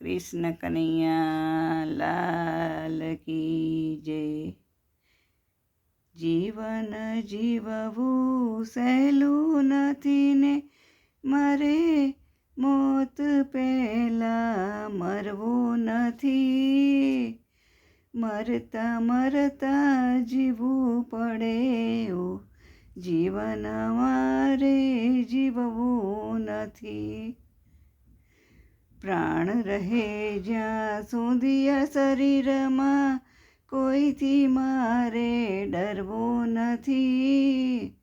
કૃષ્ણ કનૈયા લાલ કી જય જીવન જીવવું સહેલું નથી ને મારે મોત પહેલા મરવું નથી મરતા મરતા જીવવું પડે ઓ જીવન મારે જીવવું નથી પ્રાણ રહે જ્યાં સુધી આ શરીરમાં કોઈથી મારે ડરવું નથી.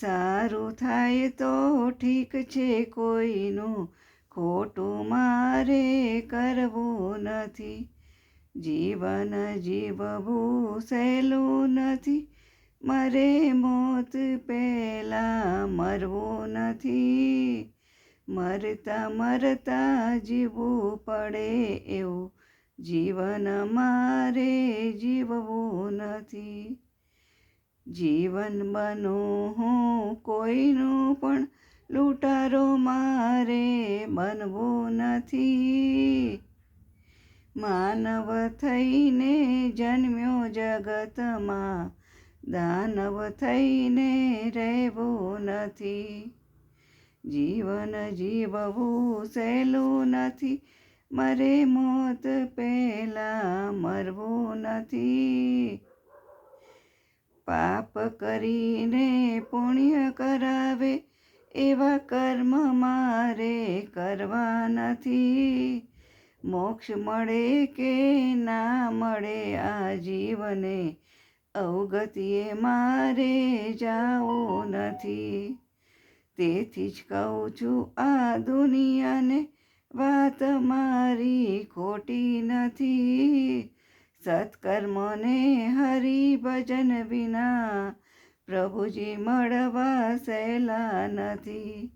સારું થાય તો ઠીક છે, કોઈનું ખોટું મારે કરવું નથી. જીવન જીવવું સહેલું નથી. મારે મોત પહેલાં મરવું નથી. મરતા મરતા જીવવું પડે એવું. જીવન મારે જીવવું નથી. જીવન બનો હું કોઈનું પણ લૂંટારો મારે બનવું નથી. માનવ થઈને જન્મ્યો જગતમાં. દાનવ થઈને રહેવું નથી. જીવન જીવવું સહેલું નથી. મરે મોત પહેલાં મરવું નથી. પાપ કરીને પુણ્ય કરાવે એવા કર્મ મારે કરવા નથી. મોક્ષ મળે કે ના મળે આ જીવને અવગતિએ મારે જાવું નથી. તેથી જ કહું છું, આ દુનિયાને વાત મારી ખોટી નથી. સત્કર્મને હરિભજન વિના પ્રભુજી મળવા સહેલા નથી.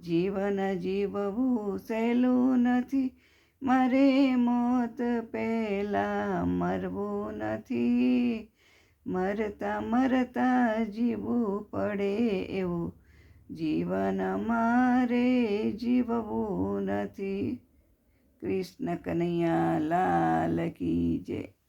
જીવન જીવવું સહેલું નથી. મારે મોત પહેલાં મરવું નથી. મરતા મરતા જીવવું પડે એવું જીવન મારે જીવવું નથી. કૃષ્ણ કનૈયા લાલ કી જય.